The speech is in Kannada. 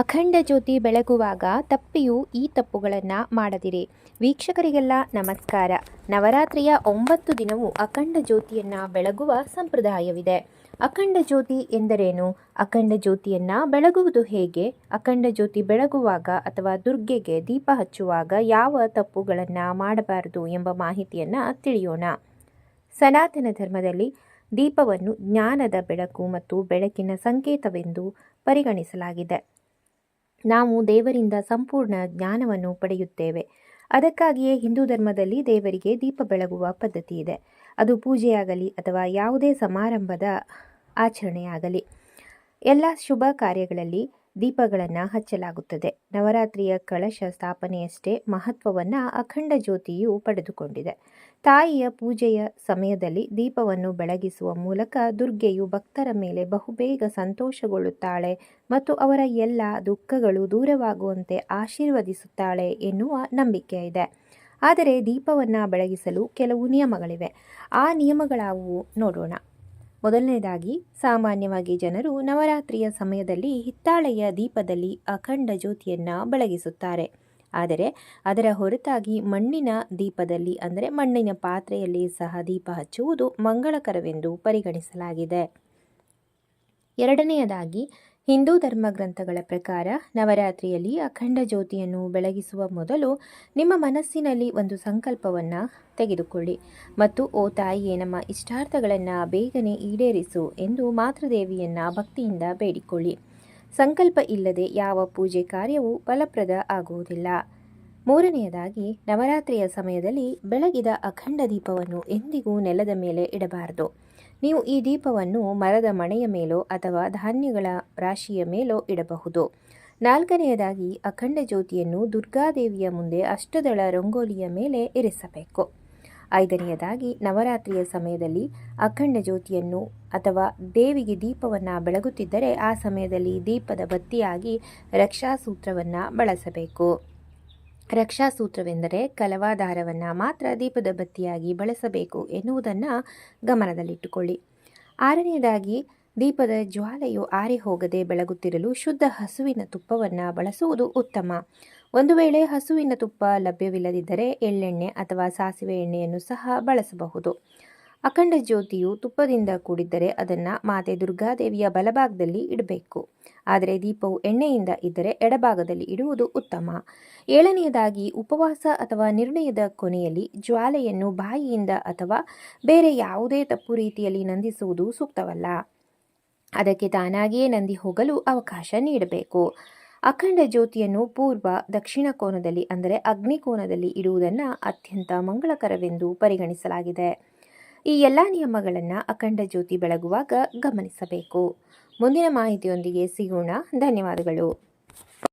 ಅಖಂಡ ಜ್ಯೋತಿ ಬೆಳಗುವಾಗ ತಪ್ಪಿಯೂ ಈ ತಪ್ಪುಗಳನ್ನು ಮಾಡದಿರಿ. ವೀಕ್ಷಕರಿಗೆಲ್ಲ ನಮಸ್ಕಾರ. ನವರಾತ್ರಿಯ ಒಂಬತ್ತು ದಿನವೂ ಅಖಂಡ ಜ್ಯೋತಿಯನ್ನು ಬೆಳಗುವ ಸಂಪ್ರದಾಯವಿದೆ. ಅಖಂಡ ಜ್ಯೋತಿ ಎಂದರೇನು? ಅಖಂಡ ಜ್ಯೋತಿಯನ್ನು ಬೆಳಗುವುದು ಹೇಗೆ? ಅಖಂಡ ಜ್ಯೋತಿ ಬೆಳಗುವಾಗ ಅಥವಾ ದುರ್ಗೆಗೆ ದೀಪ ಹಚ್ಚುವಾಗ ಯಾವ ತಪ್ಪುಗಳನ್ನು ಮಾಡಬಾರದು ಎಂಬ ಮಾಹಿತಿಯನ್ನು ತಿಳಿಯೋಣ. ಸನಾತನ ಧರ್ಮದಲ್ಲಿ ದೀಪವನ್ನು ಜ್ಞಾನದ ಬೆಳಕು ಮತ್ತು ಬೆಳಕಿನ ಸಂಕೇತವೆಂದು ಪರಿಗಣಿಸಲಾಗಿದೆ. ನಾವು ದೇವರಿಂದ ಸಂಪೂರ್ಣ ಜ್ಞಾನವನ್ನು ಪಡೆಯುತ್ತೇವೆ. ಅದಕ್ಕಾಗಿಯೇ ಹಿಂದೂ ಧರ್ಮದಲ್ಲಿ ದೇವರಿಗೆ ದೀಪ ಬೆಳಗುವ ಪದ್ಧತಿ ಇದೆ. ಅದು ಪೂಜೆಯಾಗಲಿ ಅಥವಾ ಯಾವುದೇ ಸಮಾರಂಭದ ಆಚರಣೆಯಾಗಲಿ. ಎಲ್ಲ ಶುಭ ಕಾರ್ಯಗಳಲ್ಲಿ ದೀಪಗಳನ್ನು ಹಚ್ಚಲಾಗುತ್ತದೆ. ನವರಾತ್ರಿಯ ಕಳಶ ಸ್ಥಾಪನೆಯಷ್ಟೇ ಮಹತ್ವವನ್ನು ಅಖಂಡ ಜ್ಯೋತಿಯು ಪಡೆದುಕೊಂಡಿದೆ. ತಾಯಿಯ ಪೂಜೆಯ ಸಮಯದಲ್ಲಿ ದೀಪವನ್ನು ಬೆಳಗಿಸುವ ಮೂಲಕ ದುರ್ಗೆಯು ಭಕ್ತರ ಮೇಲೆ ಬಹುಬೇಗ ಸಂತೋಷಗೊಳ್ಳುತ್ತಾಳೆ ಮತ್ತು ಅವರ ಎಲ್ಲ ದುಃಖಗಳು ದೂರವಾಗುವಂತೆ ಆಶೀರ್ವದಿಸುತ್ತಾಳೆ ಎನ್ನುವ ನಂಬಿಕೆ ಇದೆ. ಆದರೆ ದೀಪವನ್ನು ಬೆಳಗಿಸಲು ಕೆಲವು ನಿಯಮಗಳಿವೆ. ಆ ನಿಯಮಗಳಾವುವು ನೋಡೋಣ. ಮೊದಲನೇದಾಗಿ, ಸಾಮಾನ್ಯವಾಗಿ ಜನರು ನವರಾತ್ರಿಯ ಸಮಯದಲ್ಲಿ ಹಿತ್ತಾಳೆಯ ದೀಪದಲ್ಲಿ ಅಖಂಡ ಜ್ಯೋತಿಯನ್ನು ಬೆಳಗಿಸುತ್ತಾರೆ. ಆದರೆ, ಅದರ ಹೊರತಾಗಿ ಮಣ್ಣಿನ ದೀಪದಲ್ಲಿ ಅಂದರೆ ಮಣ್ಣಿನ ಪಾತ್ರೆಯಲ್ಲಿ ಸಹ ದೀಪ ಹಚ್ಚುವುದು ಮಂಗಳಕರವೆಂದು ಪರಿಗಣಿಸಲಾಗಿದೆ. ಎರಡನೆಯದಾಗಿ ಹಿಂದೂ ಧರ್ಮ ಗ್ರಂಥಗಳ ಪ್ರಕಾರ ನವರಾತ್ರಿಯಲ್ಲಿ ಅಖಂಡ ಜ್ಯೋತಿಯನ್ನು ಬೆಳಗಿಸುವ ಮೊದಲು ನಿಮ್ಮ ಮನಸ್ಸಿನಲ್ಲಿ ಒಂದು ಸಂಕಲ್ಪವನ್ನು ತೆಗೆದುಕೊಳ್ಳಿ ಮತ್ತು, ಓ ತಾಯಿಯೇ, ನಮ್ಮ ಇಷ್ಟಾರ್ಥಗಳನ್ನು ಬೇಗನೆ ಈಡೇರಿಸು ಎಂದು ಮಾತೃದೇವಿಯನ್ನು ಭಕ್ತಿಯಿಂದ ಬೇಡಿಕೊಳ್ಳಿ. ಸಂಕಲ್ಪ ಇಲ್ಲದೆ ಯಾವ ಪೂಜೆ ಕಾರ್ಯವೂ ಫಲಪ್ರದ ಆಗುವುದಿಲ್ಲ. ಮೂರನೆಯದಾಗಿ, ನವರಾತ್ರಿಯ ಸಮಯದಲ್ಲಿ ಬೆಳಗಿದ ಅಖಂಡ ದೀಪವನ್ನು ಎಂದಿಗೂ ನೆಲದ ಮೇಲೆ ಇಡಬಾರದು. ನೀವು ಈ ದೀಪವನ್ನು ಮರದ ಮಣೆಯ ಮೇಲೋ ಅಥವಾ ಧಾನ್ಯಗಳ ರಾಶಿಯ ಮೇಲೋ ಇಡಬಹುದು. ನಾಲ್ಕನೆಯದಾಗಿ ಅಖಂಡ ಜ್ಯೋತಿಯನ್ನು ದುರ್ಗಾದೇವಿಯ ಮುಂದೆ ಅಷ್ಟದಳ ರಂಗೋಲಿಯ ಮೇಲೆ ಇರಿಸಬೇಕು. ಐದನೆಯದಾಗಿ ನವರಾತ್ರಿಯ ಸಮಯದಲ್ಲಿ ಅಖಂಡ ಜ್ಯೋತಿಯನ್ನು ಅಥವಾ ದೇವಿಗೆ ದೀಪವನ್ನು ಬೆಳಗುತ್ತಿದ್ದರೆ ಆ ಸಮಯದಲ್ಲಿ ದೀಪದ ಬತ್ತಿಯಾಗಿ ರಕ್ಷಾಸೂತ್ರವನ್ನು ಬಳಸಬೇಕು. ರಕ್ಷಾಸೂತ್ರವೆಂದರೆ ಕಲವಾದಾರವನ್ನು ಮಾತ್ರ ದೀಪದ ಬತ್ತಿಯಾಗಿ ಬಳಸಬೇಕು ಎನ್ನುವುದನ್ನು ಗಮನದಲ್ಲಿಟ್ಟುಕೊಳ್ಳಿ. ಆರನೆಯದಾಗಿ ದೀಪದ ಜ್ವಾಲೆಯು ಆರಿ ಹೋಗದೆ ಬೆಳಗುತ್ತಿರಲು ಶುದ್ಧ ಹಸುವಿನ ತುಪ್ಪವನ್ನು ಬಳಸುವುದು ಉತ್ತಮ. ಒಂದು ವೇಳೆ ಹಸುವಿನ ತುಪ್ಪ ಲಭ್ಯವಿಲ್ಲದಿದ್ದರೆ ಎಳ್ಳೆಣ್ಣೆ ಅಥವಾ ಸಾಸಿವೆ ಎಣ್ಣೆಯನ್ನು ಸಹ ಬಳಸಬಹುದು. ಅಖಂಡ ಜ್ಯೋತಿಯು ತುಪ್ಪದಿಂದ ಕೂಡಿದ್ದರೆ ಅದನ್ನು ಮಾತೆ ದುರ್ಗಾದೇವಿಯ ಬಲಭಾಗದಲ್ಲಿ ಇಡಬೇಕು. ಆದರೆ ದೀಪವು ಎಣ್ಣೆಯಿಂದ ಇದ್ದರೆ ಎಡಭಾಗದಲ್ಲಿ ಇಡುವುದು ಉತ್ತಮ. ಏಳನೆಯದಾಗಿ ಉಪವಾಸ ಅಥವಾ ನಿರ್ಣಯದ ಕೊನೆಯಲ್ಲಿ ಜ್ವಾಲೆಯನ್ನು ಬಾಯಿಯಿಂದ ಅಥವಾ ಬೇರೆ ಯಾವುದೇ ತಪ್ಪು ರೀತಿಯಲ್ಲಿ ನಂದಿಸುವುದು ಸೂಕ್ತವಲ್ಲ. ಅದಕ್ಕೆ ತಾನಾಗಿಯೇ ನಂದಿ ಹೋಗಲು ಅವಕಾಶ ನೀಡಬೇಕು. ಅಖಂಡ ಜ್ಯೋತಿಯನ್ನು ಪೂರ್ವ ದಕ್ಷಿಣ ಕೋನದಲ್ಲಿ ಅಂದರೆ ಅಗ್ನಿಕೋನದಲ್ಲಿ ಇಡುವುದನ್ನು ಅತ್ಯಂತ ಮಂಗಳಕರವೆಂದು ಪರಿಗಣಿಸಲಾಗಿದೆ. ಈ ಎಲ್ಲ ನಿಯಮಗಳನ್ನು ಅಖಂಡ ಜ್ಯೋತಿ ಬೆಳಗುವಾಗ ಗಮನಿಸಬೇಕು. ಮುಂದಿನ ಮಾಹಿತಿಯೊಂದಿಗೆ ಸಿಗೋಣ. ಧನ್ಯವಾದಗಳು.